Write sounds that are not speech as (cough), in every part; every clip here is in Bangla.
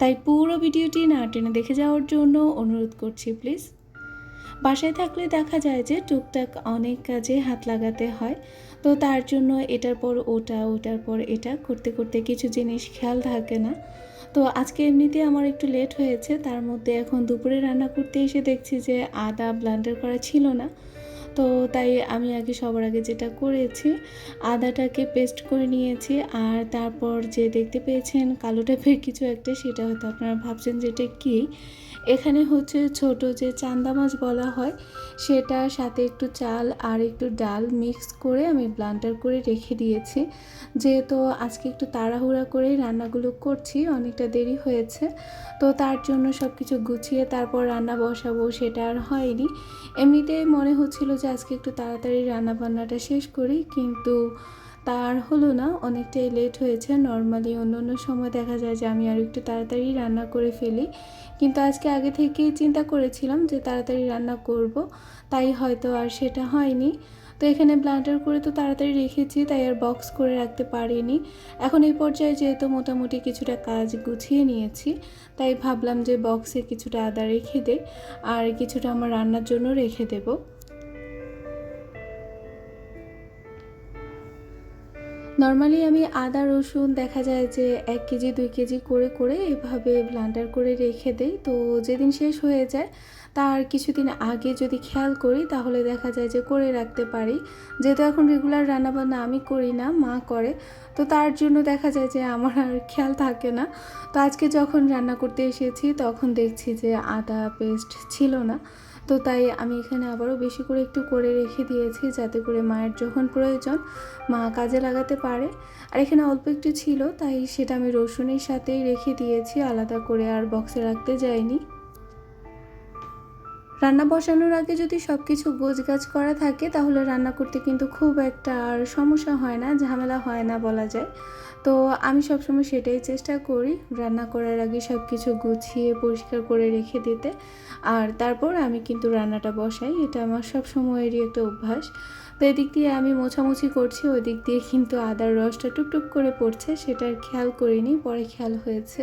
তাই পুরো ভিডিওটি না টেনে দেখে যাওয়ার জন্য অনুরোধ করছি, প্লিজ। বাসায় থাকলে দেখা যায় যে টুকটাক অনেক কাজে হাত লাগাতে হয়, তো তার জন্য এটার পর ওটা, ওটার পর এটা করতে করতে কিছু জিনিস খেয়াল থাকে না। তো আজকে এমনিতে আমার একটু লেট হয়েছে, তার মধ্যে এখন দুপুরে রান্না করতে এসে দেখছি যে আদা ব্লান্ডার করা ছিল না। তো তাই আমি আগে সবার আগে যেটা করেছি, আদাটাকে পেস্ট করে নিয়েছি আর তারপর যে দেখতে পেয়েছেন কালো টাইপের কিছু একটা, সেটা হয়তো আপনারা ভাবছেন যেটা কি? এখানে হচ্ছে ছোট যে চান্দা মাছ বলা হয় সেটা সাথে একটু চাল আর একটু ডাল মিক্স করে আমি ব্লান্ডার করে রেখে দিয়েছি। যেহেতু আজকে একটু তাড়াহুড়া করেই রান্নাগুলো করছি, অনেকটা দেরি হয়েছে, তো তার জন্য সব কিছু গুছিয়ে তারপর রান্না বসাবো সেটা আর হয়নি। এমনিতেই মনে হচ্ছিল যে আজকে একটু তাড়াতাড়ি রান্না বান্নাটা শেষ করি, কিন্তু তার হলো না, অনেকটাই লেট হয়েছে। নর্মালি অন্য অন্য সময় দেখা যায় যে আমি আর একটু তাড়াতাড়ি রান্না করে ফেলি। কিন্তু আজকে আগে থেকেই চিন্তা করেছিলাম যে তাড়াতাড়ি রান্না করব, তাই হয়তো আর সেটা হয়নি। তো এখানে ব্লান্ডার করে তো তাড়াতাড়ি রেখেছি, তাই আর বক্স করে রাখতে পারিনি। এখন এই পর্যায়ে যেহেতু মোটামুটি কিছুটা কাজ গুছিয়ে নিয়েছি, তাই ভাবলাম যে বক্সে কিছুটা আদা রেখে দে, আর কিছুটা আমার রান্নার জন্য রেখে দেবো। নর্মালি আমি আদা, রসুন দেখা যায় যে এক কেজি, দুই কেজি করে করে এভাবে ব্লান্ডার করে রেখে দেই। তো যেদিন শেষ হয়ে যায়, তার কিছুদিন আগে যদি খেয়াল করি, তাহলে দেখা যায় যে করে রাখতে পারি। যেহেতু এখন রেগুলার রান্নাবান্না আমি করি না, মা করে। তো তার জন্য দেখা যায় যে আমার আর খেয়াল থাকে না। তো আজকে যখন রান্না করতে এসেছি, তখন দেখছি যে আদা পেস্ট ছিল না। তো তাই আমি এখানে আবারও বেশি করে একটু করে রেখে দিয়েছি, যাতে করে মায়ের যখন প্রয়োজন মা কাজে লাগাতে পারে। আর এখানে অল্প একটু ছিল, তাই সেটা আমি রসুনের সাথেই রেখে দিয়েছি, আলাদা করে আর বক্সে রাখতে যাইনি। রান্না বসানোর আগে যদি সব কিছু গোছগাছ করা থাকে, তাহলে রান্না করতে কিন্তু খুব একটা আর সমস্যা হয় না, ঝামেলা হয় না বলা যায়। তো আমি সবসময় সেটাই চেষ্টা করি, রান্না করার আগে সব কিছু গুছিয়ে, পরিষ্কার করে রেখে দিতে। আর তারপর আমি কিন্তু রান্নাটা বসাই, এটা আমার সব সময়েরই একটা অভ্যাস। তো এদিক দিয়ে আমি মোছামুছি করছি ওই দিক দিয়ে কিন্তু আদার রসটা টুকটুক করে পড়ছে সেটার খেয়াল করিনি, পরে খেয়াল হয়েছে।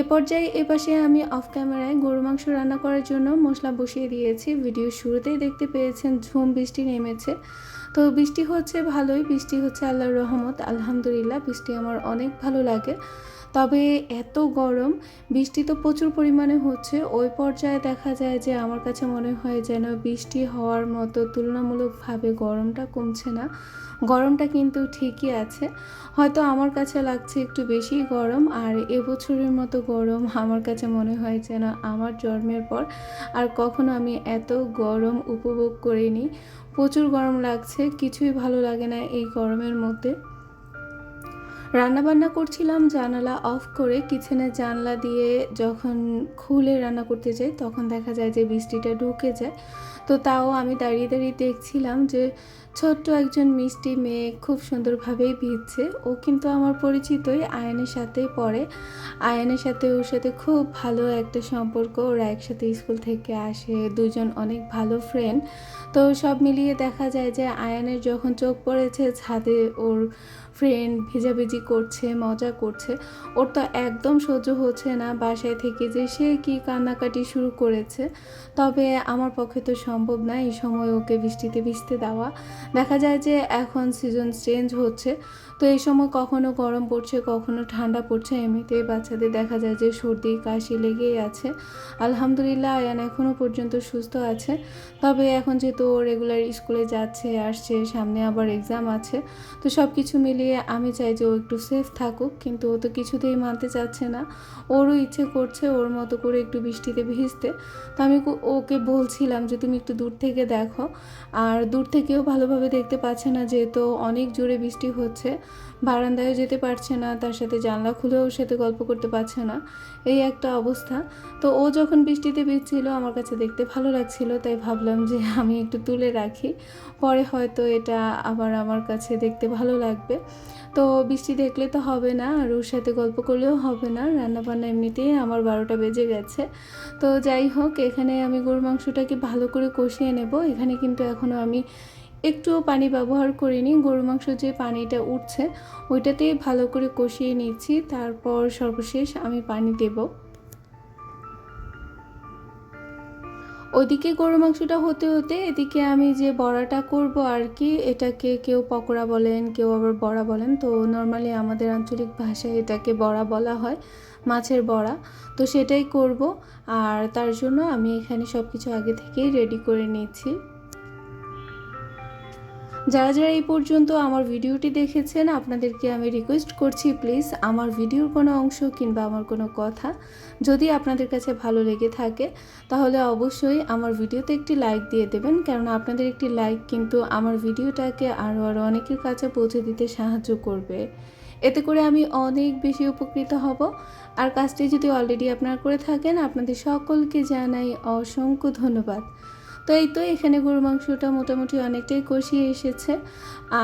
এ পর্যায়ে এপাশে আমি অফ ক্যামেরায় গরু মাংস রান্না করার জন্য মশলা বসিয়ে দিয়েছি। ভিডিও শুরুতেই দেখতে পেয়েছেন, ঝুম বৃষ্টি নেমেছে। তো বৃষ্টি হচ্ছে ভালোই, বৃষ্টি হচ্ছে আল্লাহর রহমত, আলহামদুলিল্লাহ বৃষ্টি আমার অনেক ভালো লাগে। তবে এত গরম, বৃষ্টি তো প্রচুর পরিমাণে হচ্ছে, ওই পর্যায়ে দেখা যায় যে আমার কাছে মনে হয় যেন বৃষ্টি হওয়ার মতো তুলনামূলকভাবে গরমটা কমছে না। গরমটা কিন্তু ঠিকই আছে। হয়তো আমার কাছে লাগছে একটু বেশি গরম, আর এবছরের মতো গরম (laughs) আমার কাছে মনে হয় যেন আমার জন্মের পর, আর কখনো আমি এত গরম উপভোগ করিনি। প্রচুর গরম লাগছে, কিছুই ভালো লাগে না এই গরমের মধ্যে। রান্না বান্না করছিলাম, জানালা অফ করে কিচেনের জানলা দিয়ে যখন খুলে রান্না করতে যাই, তখন দেখা যায় যে বৃষ্টিটা ঢুকে যায়। তো তাও আমি দাঁড়িয়ে দাঁড়িয়ে দেখছিলাম যে ছোট্ট একজন মিষ্টি মেয়ে খুব সুন্দরভাবেই ভিজছে। ও কিন্তু আমার পরিচিতই, আয়নের সাথেই পড়ে। আয়নের সাথে ওর সাথে খুব ভালো একটা সম্পর্ক। ওরা একসাথে স্কুল থেকে আসে, দুজন অনেক ভালো ফ্রেন্ড তো সব মিলিয়ে দেখা যায় যে আয়নের যখন চোখ পড়েছে, ছাদে ওর ফ্রেন্ড ভেজাভেজি করছে, মজা করছে। ওর তো একদম সহ্য হচ্ছে না বাসায় থেকে যে সে কি কান্নাকাটি শুরু করেছে। তবে আমার পক্ষে তো সম্ভব না এই সময় ওকে বৃষ্টিতে ভিজতে দেওয়া। দেখা যায় যে এখন সিজন চেঞ্জ হচ্ছে। তো এই সময় কখনো গরম পড়ছে, কখনো ঠান্ডা পড়ছে, এমনিতেই বাচ্চাদের দেখা যায় যে সর্দি, কাশি লেগেই আছে। আলহামদুলিল্লাহ, আয়ান এখনও পর্যন্ত সুস্থ আছে। তবে এখন যেহেতু রেগুলার স্কুলে যাচ্ছে, আসছে, সামনে আবার এক্সাম আছে। তো সব কিছু মিলিয়ে আমি চাই যে ও একটু সেফ থাকুক, কিন্তু ও তো কিছুতেই মানতে চাচ্ছে না। ওরও ইচ্ছে করছে ওর মতো করে একটু বৃষ্টিতে ভিজতে। তো আমি ওকে বলছিলাম যে, তুমি একটু দূর থেকে দেখো। আর দূর থেকেও ভালোভাবে দেখতে পাচ্ছে না, যেহেতু অনেক জোরে বৃষ্টি হচ্ছে। বারান্দায় যেতে পারছে না, তার সাথে জানলা খুলেও সাথে গল্প করতে পারছে না। এই একটা অবস্থা। তো ও যখন বৃষ্টিতে ভিজছিল, আমার কাছে দেখতে ভালো লাগছিল, তাই ভাবলাম যে আমি একটু তুলে রাখি। পরে হয়তো এটা আবার আমার কাছে দেখতে ভালো লাগবে। তো বৃষ্টি দেখলে তো হবে না, আর ওর সাথে গল্প করলেও হবে না। রান্নাবান্না এমনিতেই আমার বারোটা বেজে গেছে। তো যাই হোক, এখানে আমি গরুর মাংসটাকে ভালো করে কষিয়ে নেব। এখানে কিন্তু এখনও আমি একটুও পানি ব্যবহার করিনি। গরুর মাংস যে পানিটা উঠছে ওইটাতেই ভালো করে কষিয়ে নিচ্ছি। তারপর সর্বশেষ আমি পানি দেবো। ওইদিকে গরু মাংসটা হতে হতে এদিকে আমি যে বড়াটা করব আর কি, এটাকে কেউ পকোড়া বলেন, কেউ আবার বড়া বলেন, তো নর্মালি আমাদের আঞ্চলিক ভাষায় এটাকে বড়া বলা হয়, মাছের বড়া। তো সেটাই করব। আর তার জন্য আমি এখানে সব কিছু আগে থেকেই রেডি করে নিচ্ছি যারা যারা এই পর্যন্ত আমার ভিডিওটি দেখেছেন, আপনাদেরকে আমি রিকোয়েস্ট করছি প্লিজ আমার ভিডিওর কোনো অংশ কিংবা আমার কোনো কথা যদি আপনাদের কাছে ভালো লেগে থাকে, তাহলে অবশ্যই আমার ভিডিওতে একটি লাইক দিয়ে দেবেন। কেননা আপনাদের একটি লাইক কিন্তু আমার ভিডিওটাকে আরও আরও অনেকের কাছে পৌঁছে দিতে সাহায্য করবে। এতে করে আমি অনেক বেশি উপকৃত হব। আর কাজটি যদি অলরেডি আপনারা করে থাকেন, আপনাদের সকলকে জানাই অসংখ্য ধন্যবাদ। তো এই তো এখানে গরু মাংসটা মোটামুটি অনেকটাই কষিয়ে এসেছে।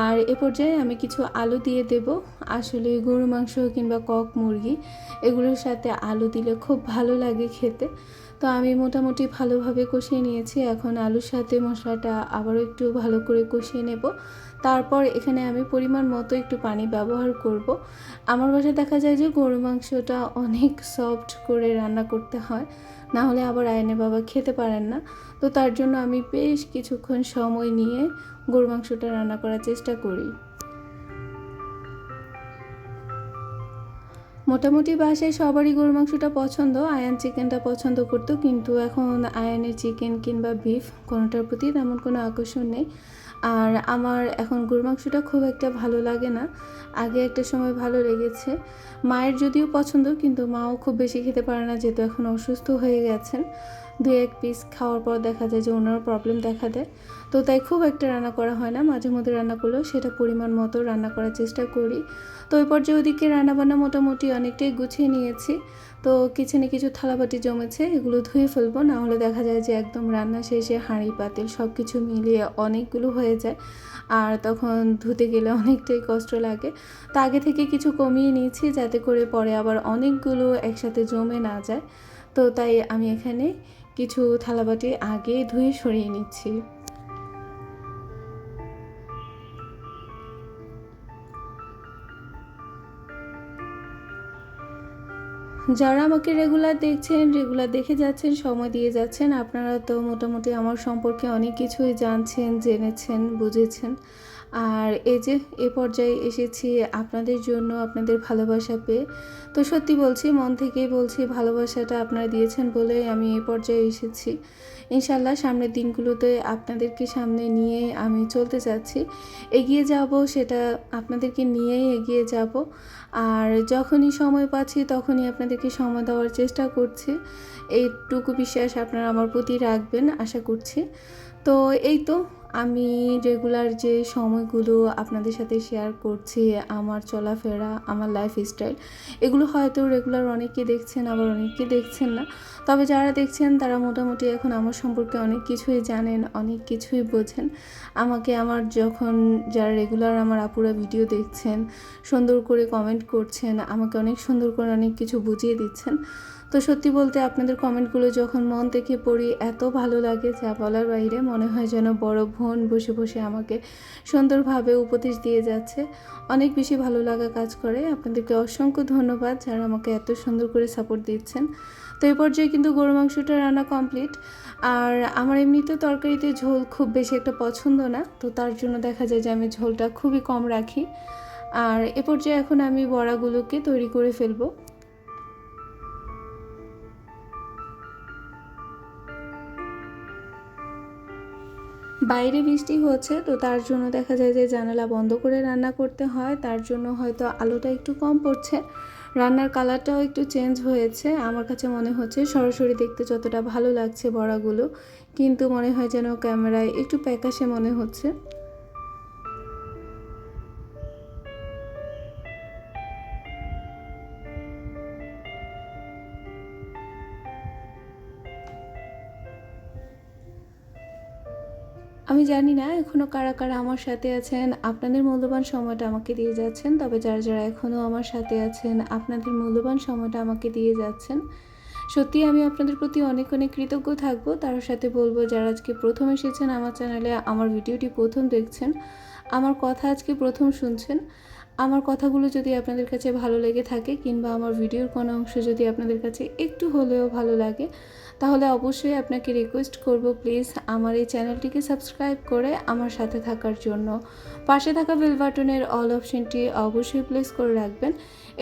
আর এ পর্যায়ে আমি কিছু আলু দিয়ে দেব। আসলে গরু মাংস কিংবা কক মুরগি, এগুলোর সাথে আলু দিলে খুব ভালো লাগে খেতে। তো আমি মোটামুটি ভালোভাবে কষিয়ে নিয়েছি। এখন আলুর সাথে মশলাটা আবারও একটু ভালো করে কষিয়ে নেব। তারপর এখানে আমি পরিমাণ মতো একটু পানি ব্যবহার করব। আমার বাসায় দেখা যায় যে গরু মাংসটা অনেক সফট করে রান্না করতে হয়। না হলে আবার আয়নে বাবা খেতে পারেন না। তো তার জন্য আমি বেশ কিছুক্ষণ সময় নিয়ে গরু মাংসটা রান্না করার চেষ্টা করি। মোটামুটি বাসায় সবারই গরু মাংসটা পছন্দ, আয়ান চিকেনটা পছন্দ করতো, কিন্তু এখন আয়ানের চিকেন কিংবা বিফ কোনোটার প্রতি তেমন কোনো আকর্ষণ নেই। আর আমার এখন গরু মাংসটা খুব একটা ভালো লাগে না। আগে একটা সময় ভালো লেগেছে। মায়ের যদিও পছন্দ, কিন্তু মাও খুব বেশি খেতে পারে না, যেহেতু এখন অসুস্থ হয়ে গেছেন। দু এক পিস খাওয়ার পর দেখা যায় যে ওনারও প্রবলেম দেখা দেয়। তো তাই খুব একটা রান্না করা হয় না। মাঝে মধ্যে রান্না করলেও সেটা পরিমাণ মতো রান্না করার চেষ্টা করি। তো ওই পর্যায়ে ওদিকে রান্নাবান্না মোটামুটি অনেকটাই গুছিয়ে নিয়েছি। তো কিচেনে কিছু থালাবাটি জমেছে, এগুলো ধুয়ে ফেলব। না হলে দেখা যায় যে একদম রান্না শেষে হাঁড়ি, পাতিল সব কিছু মিলিয়ে অনেকগুলো হয়ে যায়। আর তখন ধুতে গেলে অনেকটাই কষ্ট লাগে। তো আগে থেকে কিছু কমিয়ে নিয়েছি যাতে করে পরে আবার অনেকগুলো একসাথে জমে না যায়। তো তাই আমি এখানে কিছু থালাবাটি আগে ধুয়ে সরিয়ে নিচ্ছি। যারা আমাকে রেগুলার দেখছেন রেগুলার দেখে যাচ্ছেন, সময় দিয়ে যাচ্ছেন, আপনারা তো মোটামুটি আমার সম্পর্কে অনেক কিছুই জানছেন, জেনেছেন, বুঝেছেন। আর এই যে, এ পর্যায়ে এসেছি আপনাদের জন্য আপনাদের ভালোবাসা পেয়ে। তো সত্যি বলছি, মন থেকেই বলছি, ভালোবাসাটা আপনারা দিয়েছেন বলে আমি এ পর্যায়ে এসেছি। ইনশাল্লাহ সামনের দিনগুলোতে আপনাদেরকে সামনে নিয়ে আমি চলতে চাচ্ছি এগিয়ে যাব, সেটা আপনাদেরকে নিয়েই এগিয়ে যাব। আর যখনই সময় পাচ্ছি, তখনই আপনাদেরকে সময় দেওয়ার চেষ্টা করছি। এইটুকু বিশ্বাস আপনারা আমার প্রতি রাখবেন, আশা করছি। তো এই তো আমি রেগুলার যে সময়গুলো আপনাদের সাথে শেয়ার করছি, আমার চলাফেরা, আমার লাইফ স্টাইল এগুলো হয়তো রেগুলার অনেকে দেখছেন, আবার অনেকে দেখছেন না। তবে যারা দেখছেন, তারা মোটামুটি এখন আমার সম্পর্কে অনেক কিছুই জানেন, অনেক কিছুই বোঝেন। আমাকে আমার যখন যারা রেগুলার আমার আপুরা ভিডিও দেখছেন, সুন্দর করে কমেন্ট করছেন, আমাকে অনেক সুন্দর করে অনেক কিছু বুঝিয়ে দিচ্ছেন। তো সত্যি বলতে আপনাদের কমেন্টগুলো যখন মন থেকে পড়ি, এত ভালো লাগে যা বলার বাইরে। মনে হয় যেন বড় বোন বসে বসে আমাকে সুন্দরভাবে উপদেশ দিয়ে যাচ্ছে। অনেক বেশি ভালো লাগা কাজ করে। আপনাদেরকে অসংখ্য ধন্যবাদ যারা আমাকে এত সুন্দর করে সাপোর্ট দিচ্ছেন। তো এই পর্যায়ে কিন্তু গরু মাংসটা রান্না কমপ্লিট আর আমার এমনিতে তরকারিতে ঝোল খুব বেশি একটা পছন্দ না, তো তার জন্য দেখা যায় যে আমি ঝোলটা খুবই কম রাখি। আর এ পর্যায়ে এখন আমি বড়াগুলোকে তৈরি করে ফেলব। বাইরে বৃষ্টি হচ্ছে, তো তার জন্য দেখা যায় যে জানালা বন্ধ করে রান্না করতে হয়। তার জন্য হয়তো আলোটা একটু কম পড়ছে। রান্নার কালারটাও একটু চেঞ্জ হয়েছে। আমার কাছে মনে হচ্ছে সরাসরি দেখতে যতটা ভালো লাগছে বড়াগুলো, কিন্তু মনে হয় যেন ক্যামেরায় একটু প্যাকাশে মনে হচ্ছে। আমি জানি না এখনও কারা কারা আমার সাথে আছেন। আপনাদের মূল্যবান সময়টা আমাকে দিয়ে যাচ্ছেন, তবে যারা যারা এখনও আমার সাথে আছেন, আপনাদের মূল্যবান সময়টা আমাকে দিয়ে যাচ্ছেন। সত্যি আমি আপনাদের প্রতি অনেক অনেক কৃতজ্ঞ থাকব। তার সাথে বলব, যারা আজকে প্রথম এসেছেন আমার চ্যানেলে, আমার ভিডিওটি প্রথম দেখছেন, আমার কথা আজকে প্রথম শুনছেন, আমার কথাগুলো যদি আপনাদের কাছে ভালো লেগে থাকে, কিংবা আমার ভিডিওর কোনো অংশ যদি আপনাদের কাছে একটু হলেও ভালো লাগে তাহলে অবশ্যই আপনাকে রিকোয়েস্ট করব প্লিজ আমার এই চ্যানেলটিকে সাবস্ক্রাইব করে আমার সাথে থাকার জন্য। পাশে থাকা বেল বাটনের অল অপশনটি অবশ্যই প্লেস করে রাখবেন।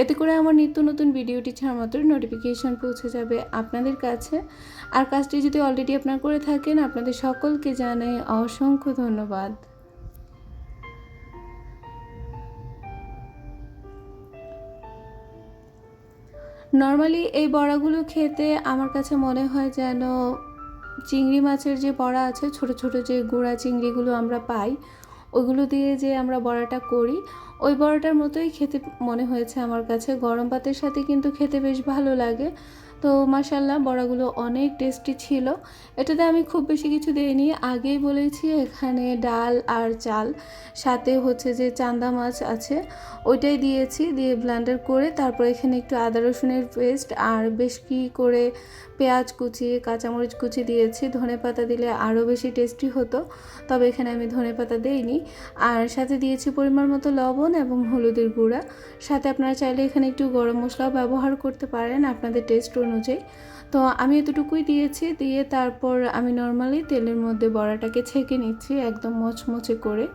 এতে করে আমার নিত্য নতুন ভিডিওটি ছাড়া মাত্র নোটিফিকেশন পৌঁছে যাবে আপনাদের কাছে। আর কাজটি যদি অলরেডি আপনার করে থাকেন, আপনাদের সকলকে জানাই অসংখ্য ধন্যবাদ। নর্মালি এই বড়াগুলো খেতে আমার কাছে মনে হয় যেন চিংড়ি মাছের যে বড়া আছে, ছোট ছোট যে গুঁড়া চিংড়িগুলো আমরা পাই, ওইগুলো দিয়ে যে আমরা বড়াটা করি, ওই বড়াটার মতোই খেতে মনে হয়েছে আমার কাছে। গরম ভাতের সাথে কিন্তু খেতে বেশ ভালো লাগে। তো মাসাল্লাহ বড়াগুলো অনেক টেস্টি ছিল। এটাতে আমি খুব বেশি কিছু দিইনি। আগেই বলেছি এখানে ডাল আর চাল, সাথে হচ্ছে যে চান্দা মাছ আছে, ওইটাই দিয়েছি, দিয়ে ব্লান্ডার করে তারপর এখানে একটু আদা রসুনের পেস্ট আর বেশ কি করে পেঁয়াজ কুচি, কাঁচামরিচ কুচি দিয়েছি। ধনে পাতা দিলে আরও বেশি টেস্টি হতো, তবে এখানে আমি ধনে পাতা দিইনি। আর সাথে দিয়েছি পরিমাণ মতো লবণ এবং হলুদের গুঁড়া। সাথে আপনারা চাইলে এখানে একটু গরম মশলাও ব্যবহার করতে পারেন আপনাদের টেস্ট অনুযায়ী। তো আমি এতটুকুই দিয়েছি, দিয়ে তারপর আমি নর্মালি তেলের মধ্যে বড়াটাকে ছেঁকে নিচ্ছি একদম মচমচে করে।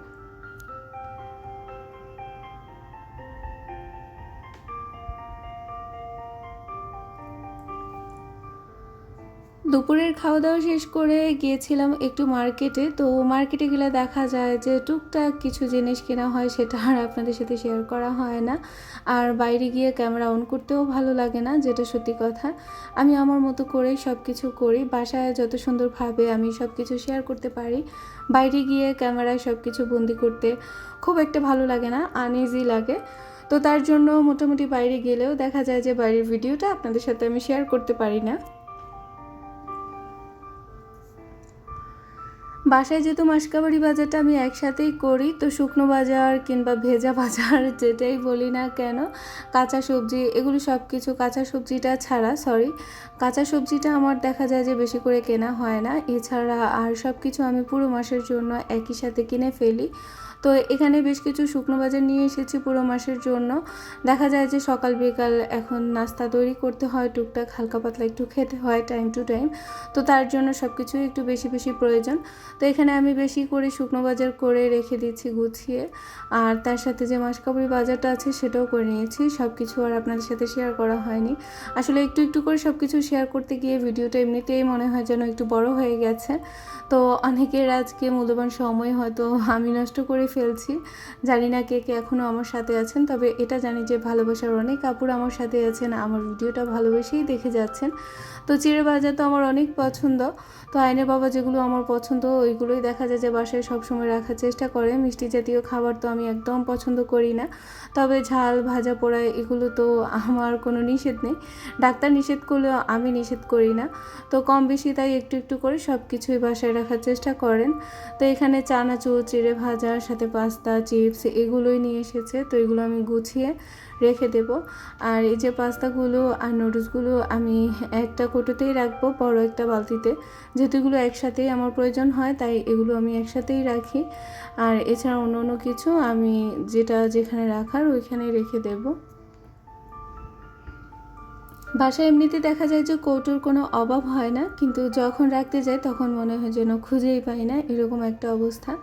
দুপুরের খাওয়া দাওয়া শেষ করে গিয়েছিলাম একটু মার্কেটে। তো মার্কেটে গেলে দেখা যায় যে টুকটাক কিছু জিনিস কেনা হয়, সেটা আর আপনাদের সাথে শেয়ার করা হয় না। আর বাইরে গিয়ে ক্যামেরা অন করতেও ভালো লাগে না, যেটা সত্যি কথা। আমি আমার মতো করেই সব কিছু করি। বাসায় যত সুন্দরভাবে আমি সব কিছু শেয়ার করতে পারি, বাইরে গিয়ে ক্যামেরায় সব কিছু বন্দি করতে খুব একটা ভালো লাগে না আনইজি লাগে। তো তার জন্য মোটামুটি বাইরে গেলেও দেখা যায় যে বাইরের ভিডিওটা আপনাদের সাথে আমি শেয়ার করতে পারি না। বাসায় যেহেতু মাসকাবাড়ি বাজারটা আমি একসাথেই করি, তো শুকনো বাজার কিংবা ভেজা বাজার যেটাই বলি না কেন, কাঁচা সবজি, এগুলো সব কিছু কাঁচা সবজিটা ছাড়া সরি কাঁচা সবজিটা আমার দেখা যায় যে বেশি করে কেনা হয় না। এছাড়া আর সব কিছু আমি পুরো মাসের জন্য একই সাথে কিনে ফেলি। তো এখানে বেশ কিছু শুকনো বাজার নিয়ে এসেছি পুরো মাসের জন্য। দেখা যায় যে সকাল বিকাল এখন নাস্তা তৈরি করতে হয়, টুকটাক হালকা পাতলা একটু খেতে হয় টাইম টু টাইম তো তার জন্য সব কিছুই একটু বেশি বেশি প্রয়োজন। তো এখানে আমি বেশি করে শুকনো বাজার করে রেখে দিচ্ছি গুছিয়ে। আর তার সাথে যে মাসকাবরি বাজারটা আছে সেটাও করে নিয়েছি। সব কিছু আর আপনাদের সাথে শেয়ার করা হয়নি। আসলে একটু একটু করে সব কিছু শেয়ার করতে গিয়ে ভিডিওটা এমনিতেই মনে হয় যেন একটু বড় হয়ে গেছে। তো অনেকের আজকে মূল্যবান সময় হয়তো আমি নষ্ট করে ফেলছি। জানি না কে কে এখনও আমার সাথে আছেন, তবে এটা জানি যে ভালোবাসার অনেক কাপড় আমার সাথে আছেন, আমার ভিডিওটা ভালোবেসেই দেখে যাচ্ছেন। তো চিড়ে বাজার তো আমার অনেক পছন্দ। তো আইনের বাবা যেগুলো আমার পছন্দ, ওইগুলোই দেখা যায় যে বাসায় সবসময় রাখার চেষ্টা করে। মিষ্টি জাতীয় খাবার তো আমি একদম পছন্দ করি না। তবে ঝাল, ভাজা পোড়া এগুলো তো আমার কোনো নিষেধ নেই। ডাক্তার নিষেধ করলেও আমি নিষেধ করি না। তো কম বেশি তাই একটু একটু করে সব কিছুই বাসায় রাখার চেষ্টা করেন। তো এখানে চানাচুর, চিড়ে ভাজার সাথে পাস্তা, চিপস এগুলোই নিয়ে এসেছে, তো এগুলো আমি গুছিয়ে রেখে দেব। আর এই যে পাস্তাগুলো আর নুডলসগুলো আমি একটা কোটোতেই রাখব, বড় একটা বালতিতে। যেহেতু এগুলো একসাথেই আমার প্রয়োজন হয়, তাই এগুলো আমি একসাথেই রাখি। আর এছাড়া অন্য অন্য কিছু আমি যেটা যেখানে রাখার ওইখানেই রেখে দেবো। বাসায় এমনিতে দেখা যায় যে কৌটোর কোনো অভাব হয় না, কিন্তু যখন রাখতে যাই তখন মনে হয় যেন খুঁজেই পাই না, এরকম একটা অবস্থা।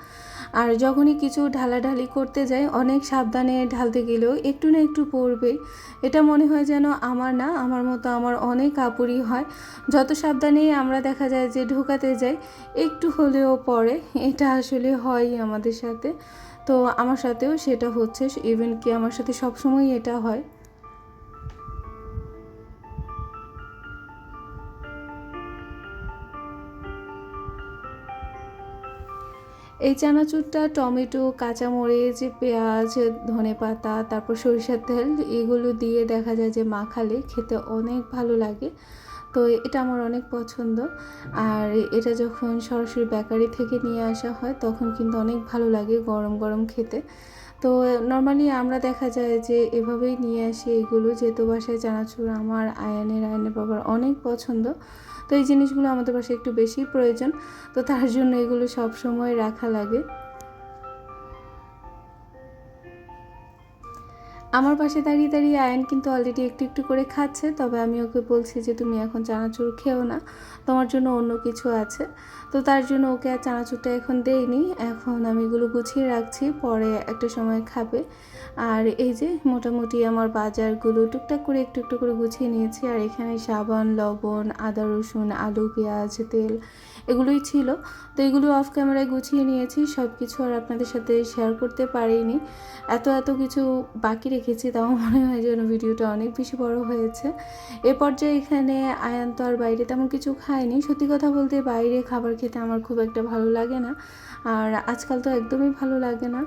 আর যখনই কিছু ঢালাঢালি করতে যাই, অনেক সাবধানে ঢালতে গেলেও একটু না একটু পড়বেই এটা মনে হয় যেন আমার না, আমার মতো আমার অনেক কাপড়ই হয়। যত সাবধানেই আমরা দেখা যায় যে ঢোকাতে যাই, একটু হলেও পড়ে। এটা আসলে হয়ই আমাদের সাথে। তো আমার সাথেও সেটা হচ্ছে ইভেন কি আমার সাথে সবসময় এটা হয়। এই চানাচুরটা, টমেটো, কাঁচামরিচ, পেঁয়াজ ধনে পাতা তারপর সরিষার তেল, এগুলো দিয়ে দেখা যায় যে মাখালে খেতে অনেক ভালো লাগে। তো এটা আমার অনেক পছন্দ। আর এটা যখন সরাসরি বেকারি থেকে নিয়ে আসা হয়, তখন কিন্তু অনেক ভালো লাগে গরম গরম খেতে। তো নর্মালি আমরা দেখা যায় যে এভাবেই নিয়ে আসি এগুলো। যেহেতু বাসায় চানাচুর আমার, আয়ানের, আয়নের বাবার অনেক পছন্দ। তো এই জিনিসগুলো আমাদের পাশে একটু বেশি প্রয়োজন। তো তার জন্য এগুলো সব সময় রাখা লাগে। আমার পাশে দাঁড়িয়ে দাঁড়িয়ে আয়ন কিন্তু অলরেডি একটু একটু করে খাচ্ছে, তবে আমি ওকে বলছি যে তুমি এখন চানাচুর খেও না, তোমার জন্য অন্য কিছু আছে। তো তার জন্য ওকে আর চানাচুরটা এখন দেইনি, এখন আমি এগুলো গুছিয়ে রাখছি, পরে একটা সময় খাবে। আর এই যে মোটামুটি আমার বাজারগুলো টুকটাক করে একটু একটু করে গুছিয়ে নিয়েছি, আর এখানে সাবান, লবণ, আদা, রসুন, আলু, পেঁয়াজ, তেল এগুলোই ছিল। তো এগুলো অফ ক্যামেরায় গুছিয়ে নিয়েছি সব কিছু আর আপনাদের সাথে শেয়ার করতে পারিনি। এত এত কিছু বাকি রেখেছি তাও মনে হয় যেন ভিডিওটা অনেক বেশি বড় হয়েছে। এরপর যে এখানে আয়ান তো আর বাইরে তেমন কিছু খায়নি। সত্যি কথা বলতে বাইরে খাবার খেতে আমার খুব একটা ভালো লাগে না। আর আজকাল তো একদমই ভালো লাগে না।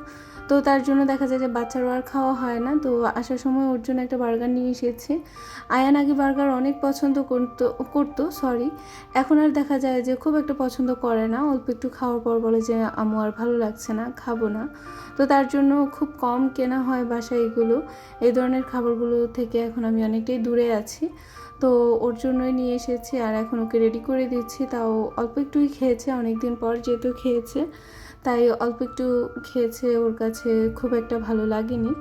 তো তার জন্য দেখা যায় যে বাচ্চারও আর খাওয়া হয় না। তো আসার সময় ওর জন্য একটা বার্গার নিয়ে এসেছি। আয়ান আগে বার্গার অনেক পছন্দ করতো করতো সরি এখন আর দেখা যায় যে খুব একটা পছন্দ করে না। অল্প একটু খাওয়ার পর বলে যে আমু আর ভালো লাগছে না, খাব না। তো তার জন্য খুব কম কেনা হয় বাসায় এগুলো। এই ধরনের খাবারগুলো থেকে এখন আমি অনেকটাই দূরে আছি। তো ওর জন্যই নিয়ে এসেছি আর এখন ওকে রেডি করে দিচ্ছি। তাও অল্প একটুই খেয়েছে অনেক দিন পর যেহেতু খেয়েছে, তাই অল্প একটু খেয়েছে। ওর কাছে খুব একটা ভালো লাগেনি।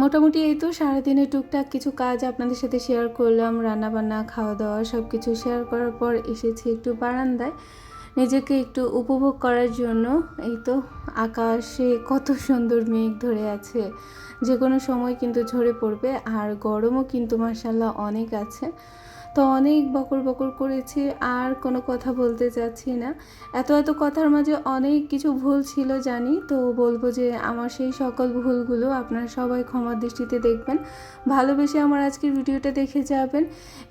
মোটামুটি এই তো সারাদিনে টুকটাক কিছু কাজ আপনাদের সাথে শেয়ার করলাম। রান্না বান্না খাওয়া দাওয়া সব কিছু শেয়ার করার পর এসেছি একটু বারান্দায়। নিজেকে একটু উপভোগ করার জন্য এই তো আকাশে কত সুন্দর মেঘ ধরে আছে। যে কোনো সময় কিন্তু ঝরে পড়বে আর গরমও কিন্তু মার্শাল্লাহ অনেক আছে। তো অনেক বকর বকর করেছি, আর কোনো কথা বলতে চাচ্ছি না। এত এত কথার মাঝে অনেক কিছু ভুল ছিল জানি, তো বলব যে আমার সেই সকল ভুলগুলো আপনারা সবাই ক্ষমার দৃষ্টিতে দেখবেন। ভালোবেসে আমার আজকের ভিডিওটা দেখে যাবেন।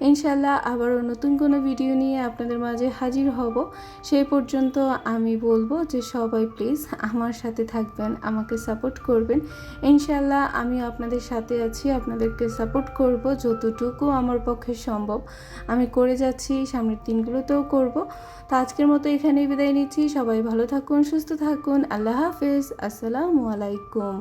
ইনশাল্লাহ আবারও নতুন কোনো ভিডিও নিয়ে আপনাদের মাঝে হাজির হব। সেই পর্যন্ত আমি বলব যে সবাই প্লিজ আমার সাথে থাকবেন, আমাকে সাপোর্ট করবেন। ইনশাল্লাহ আমি আপনাদের সাথে আছি, আপনাদেরকে সাপোর্ট করব যতটুকু আমার পক্ষে সম্ভব। আমি করে যাচ্ছি, সামনের দিনগুলোতেও করব। তো আজকের মতো এখানেই বিদায় নিচ্ছি। সবাই ভালো থাকুন, সুস্থ থাকুন। আল্লাহ হাফেজ। আসসালামু আলাইকুম।